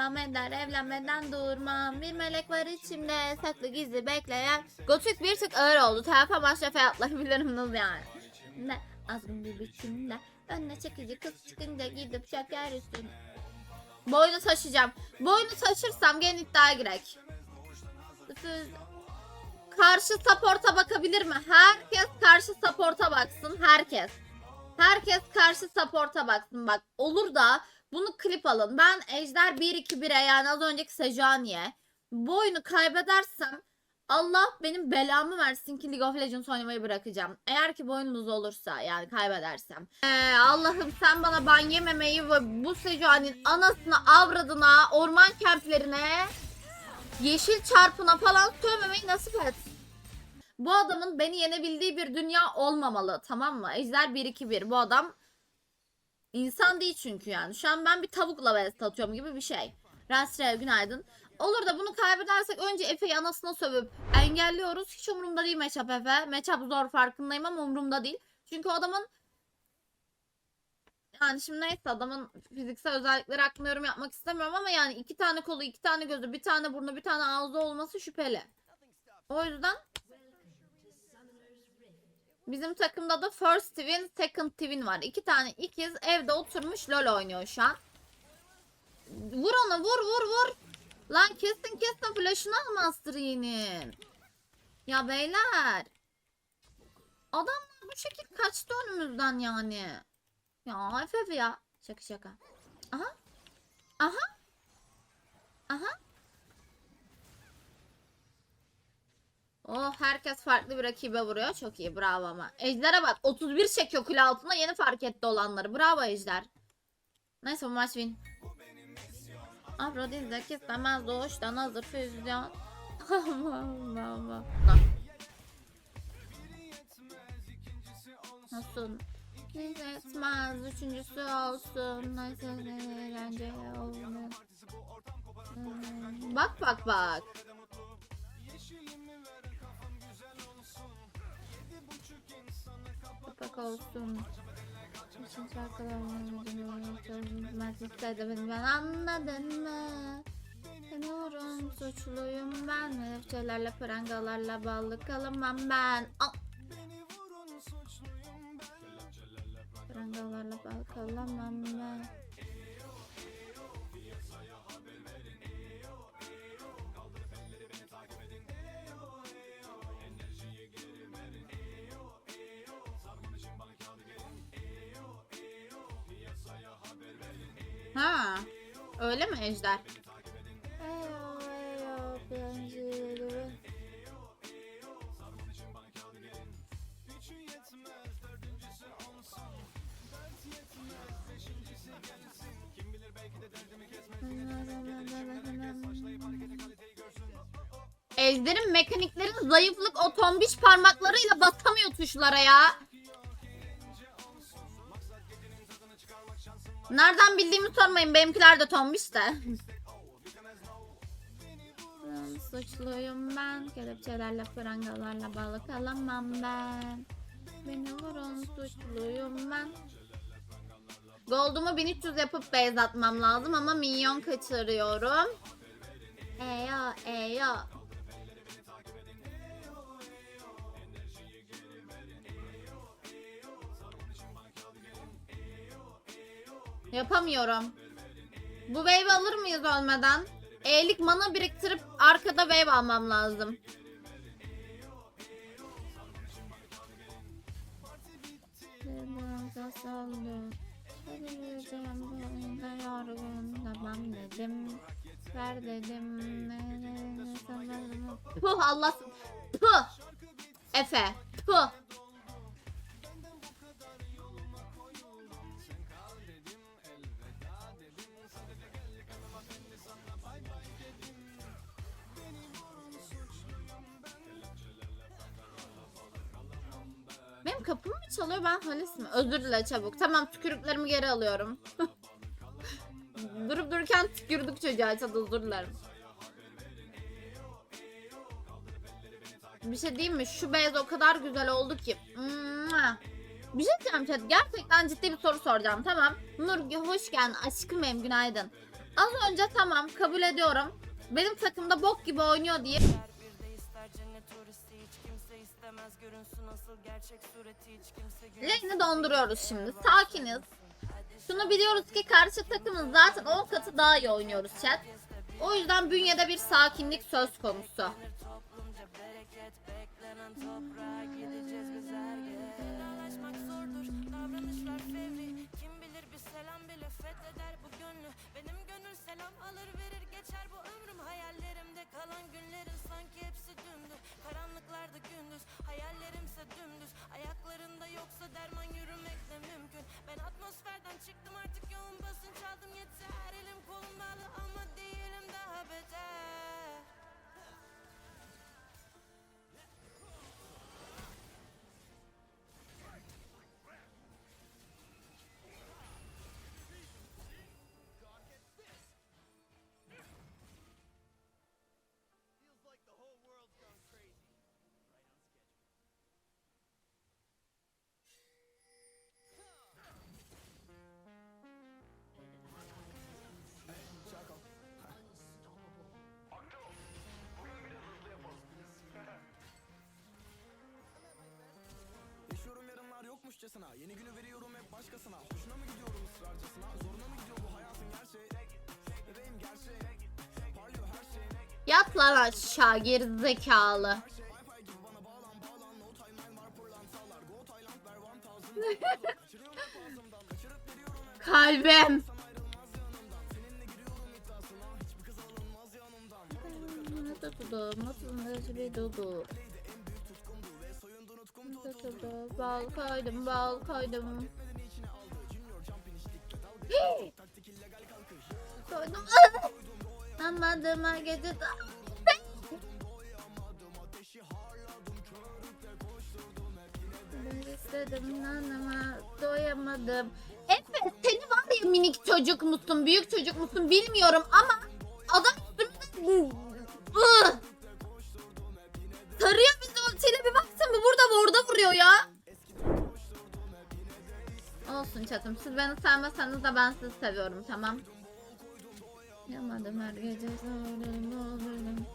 devam eder evlenmeden durmam. Bir melek var içimde saklı gizli bekleyen. Gothic bir tık ağır oldu. Telef amaçla fiyatlayabilirim yani. Ne azgın bir biçimde. Önüne çekici kız çıkınca gidip şeker üstüne. Boynu taşıyacağım. Boynu taşırsam gene iddiaya girek. Karşı support'a bakabilir mi? Herkes karşı support'a baksın. Herkes. Herkes karşı support'a baksın. Bak olur da bunu klip alın. Ben Ejder 1-2-1'e yani az önceki Sejani'ye bu oyunu kaybedersem Allah benim belamı versin ki League of Legends oynamayı bırakacağım. Eğer ki lose olursa yani kaybedersem. Ee, Allah'ım sen bana ban yememeyi ve bu Sejani'nin anasına, avradına, orman kemplerine, yeşil çarpına falan sövmemeyi nasip et. Bu adamın beni yenebildiği bir dünya olmamalı tamam mı? Ejder 1-2-1 bu adam insan değil çünkü yani. Şu an ben bir tavukla vs atıyorum gibi bir şey. Rastre günaydın. Olur da bunu kaybedersek önce Efe'yi anasına sövüp engelliyoruz. Hiç umurumda değil matchup Efe. Matchup zor farkındayım ama umurumda değil. Çünkü adamın yani şimdi neyse adamın fiziksel özellikleri hakkında yorum yapmak istemiyorum ama yani iki tane kolu, iki tane gözü, bir tane burnu, bir tane ağzı olması şüpheli. O yüzden Bizim takımda da first twin, second twin var. İki tane ikiz evde oturmuş LoL oynuyor şu an. Vur onu vur vur vur. Lan kesin kesin flash'ını al Master Yi'nin. Ya beyler. Adamlar bu şekil kaçtı önümüzden yani. Ya FF ya. Şaka şaka. Aha. Aha. Aha. Oh herkes farklı bir rakibe vuruyor. Çok iyi bravo ama. Ejder'e bak 31 çekiyor kule altında yeni fark etti olanları. Bravo Ejder. Neyse bu maç win. Afrodiz'de kesmez doğuştan hazır füzyon. Allah Allah. Nasıl? Yetmez üçüncüsü olsun. Neyse eğlence olmaz. Hmm, Bak bak bak. Kapak olsun. Bütün şarkılarını Mert istedim ben anladın mı? Sanıyorum suçluyum ben Nefçelerle prangalarla bağlı kalamam ben Al. Prangalarla bağlı kalamam ben Ha, öyle mi Ejder? Ejder'in mekaniklerin zayıflık o tombiş parmaklarıyla basamıyor tuşlara ya. Nereden bildiğimi sormayın. Benimkiler de tombiş de. Suçluyum ben. Kelepçelerle prangalarla bağlı kalamam ben. Beni vurun suçluyum ben. Gold'umu 1300 yapıp base atmam lazım ama minyon kaçırıyorum. Eyo eyo. Yapamıyorum. Bu wave alır mıyız ölmeden? E'lik mana biriktirip arkada wave almam lazım. Ver dedim Puh Allah Puh Efe Puh kapım mı çalıyor ben Halis mi? Özür dile çabuk. Tamam tükürüklerimi geri alıyorum. Durup dururken tükürdük çocuğa çadı özür dilerim. Bir şey diyeyim mi? Şu beyaz o kadar güzel oldu ki. Bir şey diyeceğim chat. Gerçekten ciddi bir soru soracağım. Tamam. Nur hoş geldin. Aşkım benim günaydın. Az önce tamam kabul ediyorum. Benim takımda bok gibi oynuyor diye Lane'i donduruyoruz şimdi. Sakiniz. Şunu biliyoruz ki karşı takımın zaten 10 katı daha iyi oynuyoruz chat. O yüzden bünyede bir sakinlik söz konusu. Selam alır verir geçer bu ömrüm. Hayallerimde kalan günlerin sanki hepsi Karanlıklarda gündüz hayallerimse dümdüz Ayaklarında yoksa derman yürümek de mümkün. Ben yokmuşçasına Yeni günü veriyorum hep başkasına. Hoşuna mı gidiyorum ısrarcasına? Zoruna mı gidiyor bu hayatın gerçeği? Bebeğim gerçeği. Parlıyor her şey. Yat lan aşağı gerizekalı. Wi-Fi gibi bana bağlan bağlan. No timeline var pırlantalar Go Tayland ver 1000 Kaçırıyorum hep ağzımdan. Kaçırıp veriyorum hep. Kalbim. Nasıl nasıl bir dudu. Bal koydum, bal koydum. koydum. Anladım gece Ben istedim nanama doyamadım. Evet seni var ya minik çocuk musun büyük çocuk musun bilmiyorum ama adam üstümüzde siz beni sevmeseniz de ben sizi seviyorum tamam. Yamadım her gece söylerim oğlum.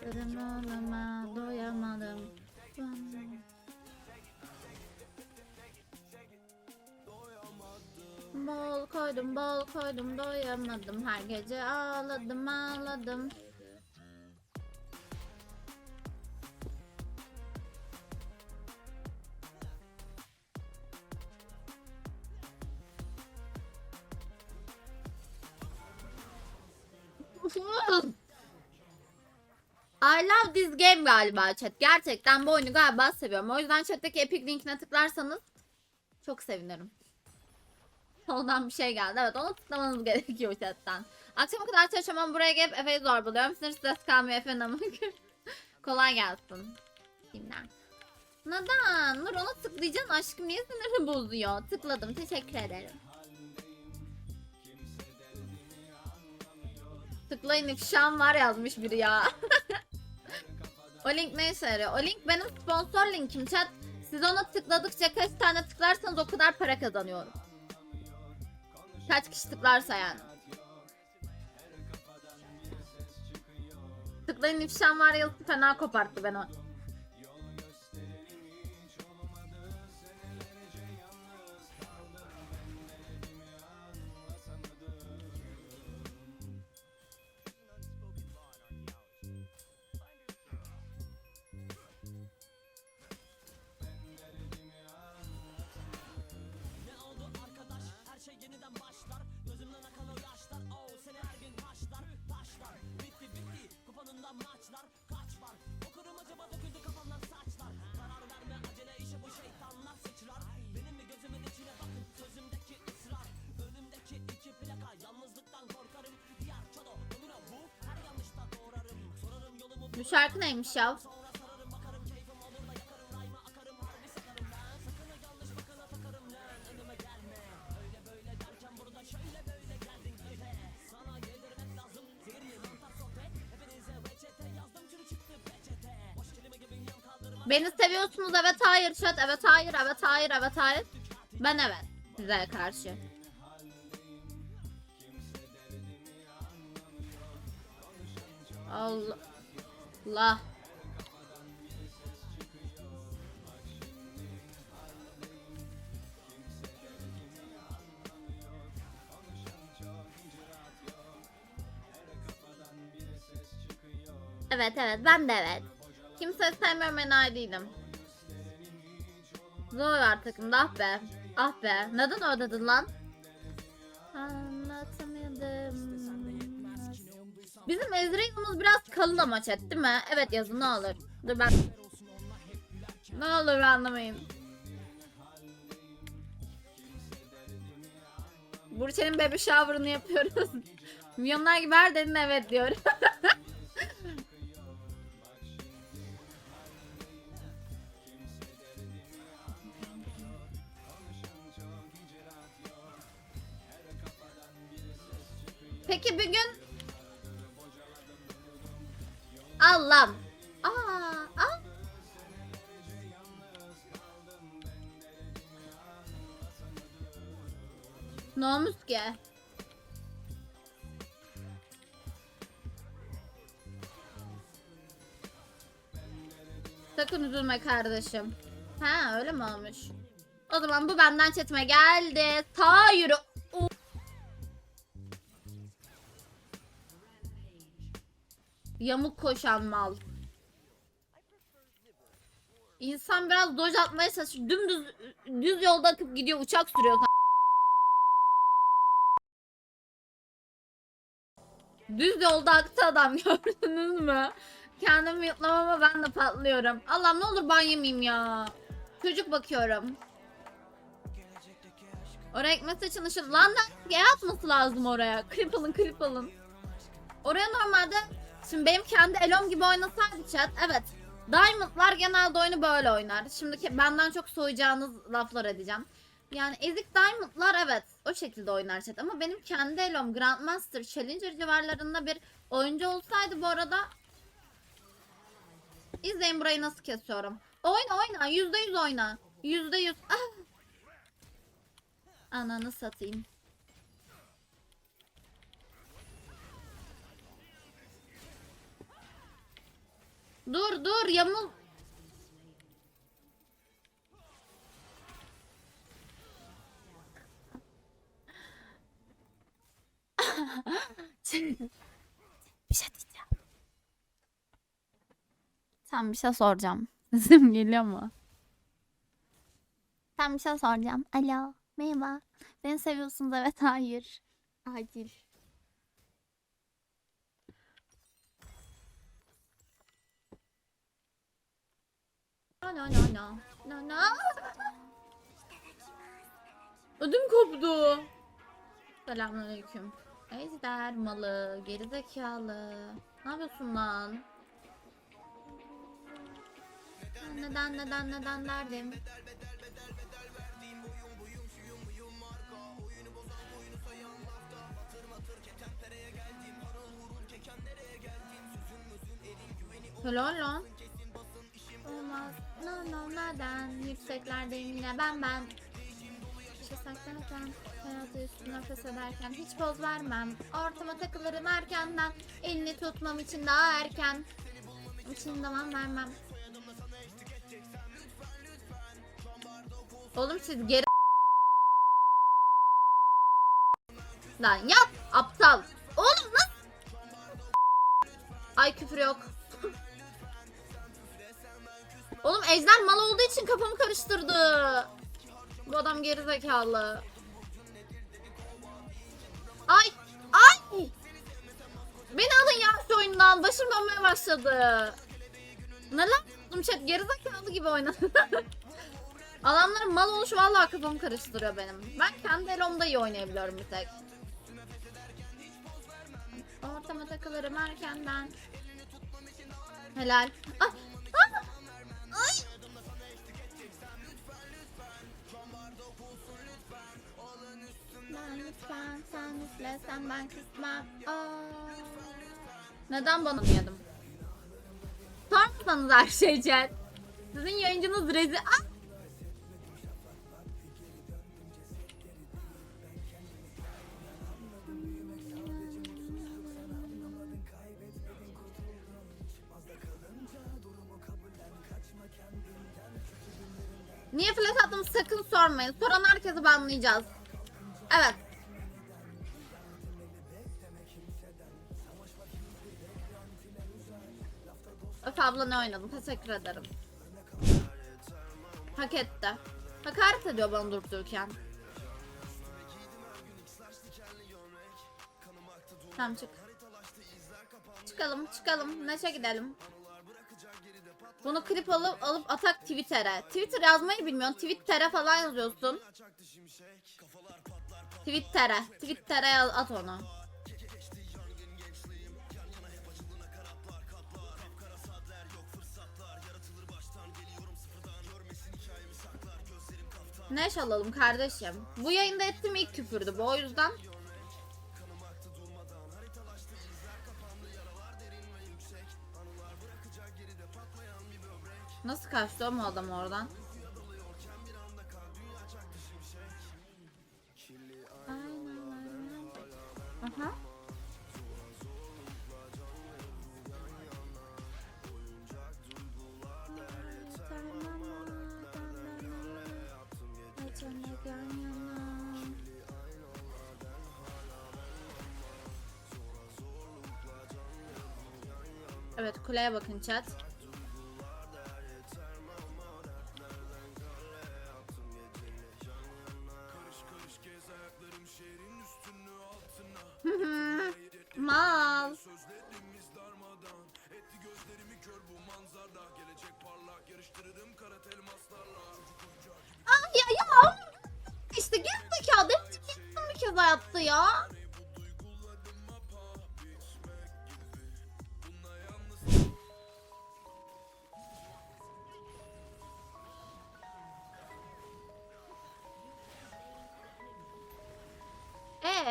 Dedim oğluma doyamadım. Bol koydum bol koydum doyamadım her gece ağladım ağladım. Game galiba chat. Gerçekten bu oyunu galiba seviyorum. O yüzden chat'teki epic linkine tıklarsanız çok sevinirim. Soldan bir şey geldi. Evet onu tıklamanız gerekiyor chatten. Akşama kadar çalışamam buraya gelip Efe'yi zorbalıyorum. Sinir stres kalmıyor Efe'nin ama. Kolay gelsin. Kimler? Neden? Nur ona tıklayacaksın aşkım. Niye sinirini bozuyor? Tıkladım. Teşekkür ederim. Tıklayın ifşam var yazmış biri ya. o link ne işe yarıyor? O link benim sponsor linkim chat. Siz ona tıkladıkça kaç tane tıklarsanız o kadar para kazanıyorum. Kaç kişi tıklarsa yani. Tıklayın ifşam var yazısı fena koparttı beni. Bu şarkı neymiş ya? Beni seviyorsunuz evet hayır chat evet hayır evet hayır evet hayır. Ben evet. Güzel karşı. Allah. Allah. Evet evet ben de evet. Kimse sevmiyorum enayi değilim. Zor var takımda ah be. Ah be. Neden dedin lan? Bizim Ezreal'ımız biraz kalın ama chat değil mi? Evet yazın ne olur. Dur ben... Ne olur anlamayın. Burçe'nin baby shower'ını yapıyoruz. Milyonlar gibi her dedin evet diyorum. Sakın üzülme kardeşim. Ha öyle mi olmuş? O zaman bu benden chatime geldi. Ta yürü. Yamuk koşan mal. İnsan biraz doj atmaya çalışıyor. Dümdüz düz yolda akıp gidiyor uçak sürüyor. Düz yolda aktı adam gördünüz mü? Kendimi yutlamama ben de patlıyorum. Allah'ım ne olur ban yemeyeyim ya. Çocuk bakıyorum. Oraya gitmesi için ışın. Lan lan G atması lazım oraya. Klip alın. Oraya normalde şimdi benim kendi elom gibi oynasaydı chat evet. Diamond'lar genelde oyunu böyle oynar. Şimdiki benden çok soyacağınız laflar edeceğim. Yani ezik Diamond'lar evet o şekilde oynar chat ama benim kendi elom Grandmaster Challenger civarlarında bir oyuncu olsaydı bu arada İzleyin burayı nasıl kesiyorum. Oyna oyna yüzde yüz oyna. Yüzde yüz. Ah. Ananı satayım. Dur dur yamul. bir şey diyeceğim. Tam bir şey soracağım. Sesim geliyor mu? Tam bir şey soracağım. Alo. Merhaba. Beni seviyorsunuz evet hayır. Acil. No no no no. No no. Ödüm koptu. Selamünaleyküm. Ejder malı, gerizekalı. Ne yapıyorsun lan? Neden neden neden derdim. Helal lan. Olmaz. No no neden? Yükseklerdeyim yine ben ben. İşte saklanırken, hayatı üstüne nefes ederken hiç poz vermem. Ortama takılırım erkenden. Elini tutmam için daha erken. İçin zaman vermem. Oğlum siz geri Lan yap aptal. Oğlum nasıl? Ay küfür yok. Oğlum Ejder mal olduğu için kafamı karıştırdı. Bu adam geri zekalı. Ay ay. Beni alın ya şu oyundan. Başım dönmeye başladı. Neler yaptım chat geri zekalı gibi oynadı. Adamların mal oluşu vallahi kafamı karıştırıyor benim. Ben kendi elomda iyi oynayabiliyorum bir tek. Ortama takılırım erkenden. Helal. Ay. Ah! Ay. Ben ben. Neden bana yedim? Sormasanız her şey chat. Sizin yayıncınız rezil. Ah! Niye flash attım sakın sormayın. Soran herkesi banlayacağız. Evet. Öf abla ne oynadın? Teşekkür ederim. Hak etti. Hakaret ediyor bana durup dururken. Tamam çık. Çıkalım çıkalım. Neşe gidelim. Bunu klip alıp alıp atak Twitter'e. Twitter yazmayı bilmiyorsun. Twitter'e falan yazıyorsun. Twitter'e. Twitter'e yaz- at onu. Neş alalım kardeşim. Bu yayında ettiğim ilk küfürdü bu o yüzden. Kaçtı mu adam oradan? Aha. Evet kuleye bakın chat.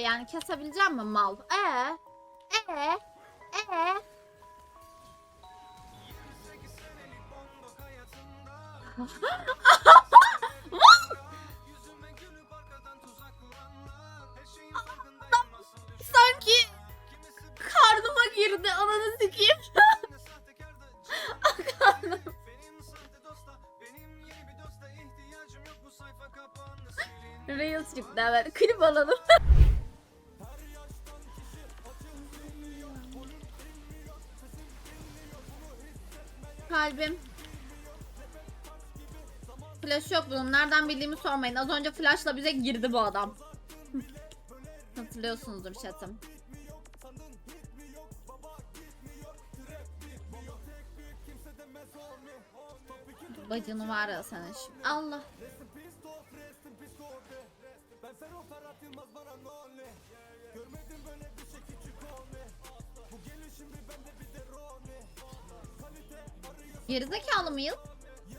Yani kesebileceğim mi mal? Ee? Ee? Ee? Sanki karnıma girdi ananı sikeyim. Reels çıktı evet. Klip alalım. Kalbim. Flash yok bunun. Nereden bildiğimi sormayın. Az önce flashla bize girdi bu adam. Hatırlıyorsunuzdur chat'im. Bacını var ya senin şimdi. Allah. Gerizekalı mıyız?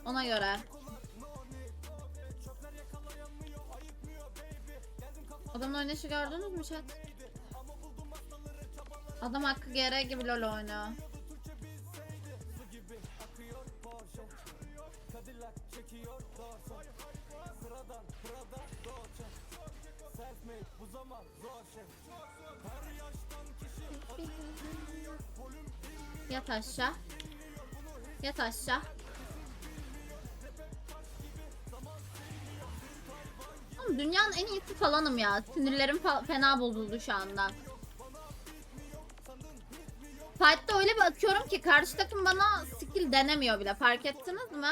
Ona göre. Adamın oynayışı gördünüz mü chat? Adam hakkı GR gibi lol oynuyor. Yat aşağı. Yat aşağı. Oğlum dünyanın en iyisi falanım ya. Sinirlerim fena bozuldu şu anda. Fight'ta öyle bir atıyorum ki karşı takım bana skill denemiyor bile. Fark ettiniz mi?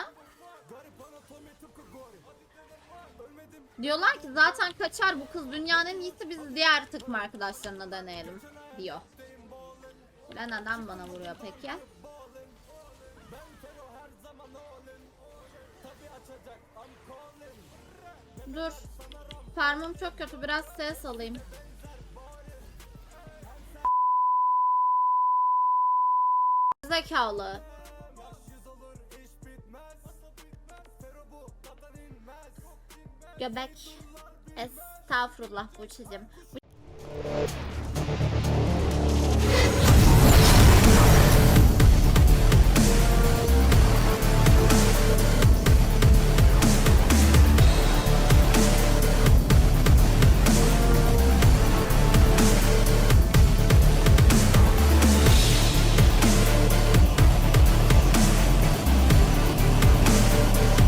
Diyorlar ki zaten kaçar bu kız dünyanın en iyisi biz diğer takım arkadaşlarına deneyelim diyor. Bile neden bana vuruyor peki? Dur. Farmım çok kötü. Biraz ses alayım. Zekalı. Göbek. Estağfurullah bu çizim. Bu